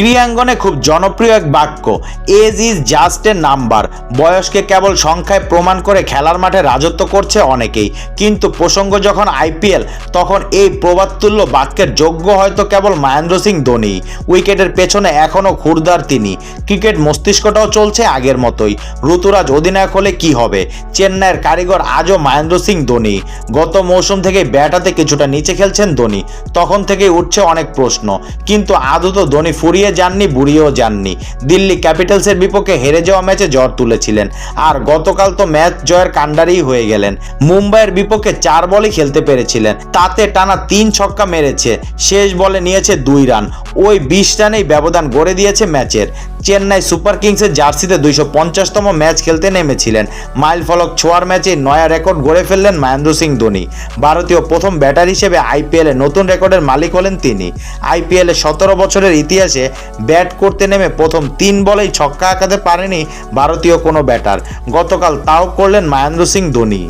ক্রিয়াঙ্গনে খুব জনপ্রিয় এক বাক্য, age is just a number. বয়সকে কেবল সংখ্যায় প্রমাণ করে খেলার মাঠে রাজত্ব করছে অনেকেই। কিন্তু প্রসঙ্গ যখন আইপিএল, তখন এই প্রবাদতুল্য বাক্যের যোগ্য হয়তো কেবল মহেন্দ্র সিং ধোনি। উইকেটের পেছনে এখনও ক্ষুরদার তিনি। ক্রিকেট মস্তিষ্কটাও চলছে আগের মতোই। ঋতুরাজ অধিনায়ক হলে কি হবে? চেন্নাইয়ের কারিগর আজও মহেন্দ্র সিং ধোনি। গত মৌসুম থেকে ব্যাটাতে কিছুটা নিচে খেলছেন ধোনি। তখন থেকেই উঠছে অনেক প্রশ্ন। কিন্তু আদৌ তো ধোনি ফুরিয়ে যাননি বুড়িয়েও যাননি। দিল্লি ক্যাপিটালসের বিপক্ষে হেরে যাওয়া ম্যাচে জ্বর তুলেছিলেন। আর গতকাল তো ম্যাচ জয়ের কাণ্ডারি হয়ে গেলেন। মুম্বাইয়ের বিপক্ষে চার বলে খেলতে পেরেছিলেন। তাতে টানা তিন ছক্কা মেরেছে। শেষ বলে নিয়েছে দুই রান। ওই বিশ রানেই ব্যবধান গড়ে দিয়েছে ম্যাচের। চেন্নাই সুপার কিংসের জার্সিতে দুইশো পঞ্চাশতম ম্যাচ খেলতে নেমেছিলেন। মাইল ফলক ছোঁয়ার ম্যাচে নয়া রেকর্ড গড়ে ফেললেন মহেন্দ্র সিং ধোনি। ভারতীয় প্রথম ব্যাটার হিসেবে আইপিএলে নতুন রেকর্ডের মালিক হলেন তিনি। আইপিএলে সতেরো বছরের ইতিহাসে ব্যাট করতে নেমে প্রথম তিন বলেই ছক্কা আঁকাতে পারেনি ভারতীয় কোনো ব্যাটার। গতকাল তাও করলেন মহেন্দ্র সিং ধোনি।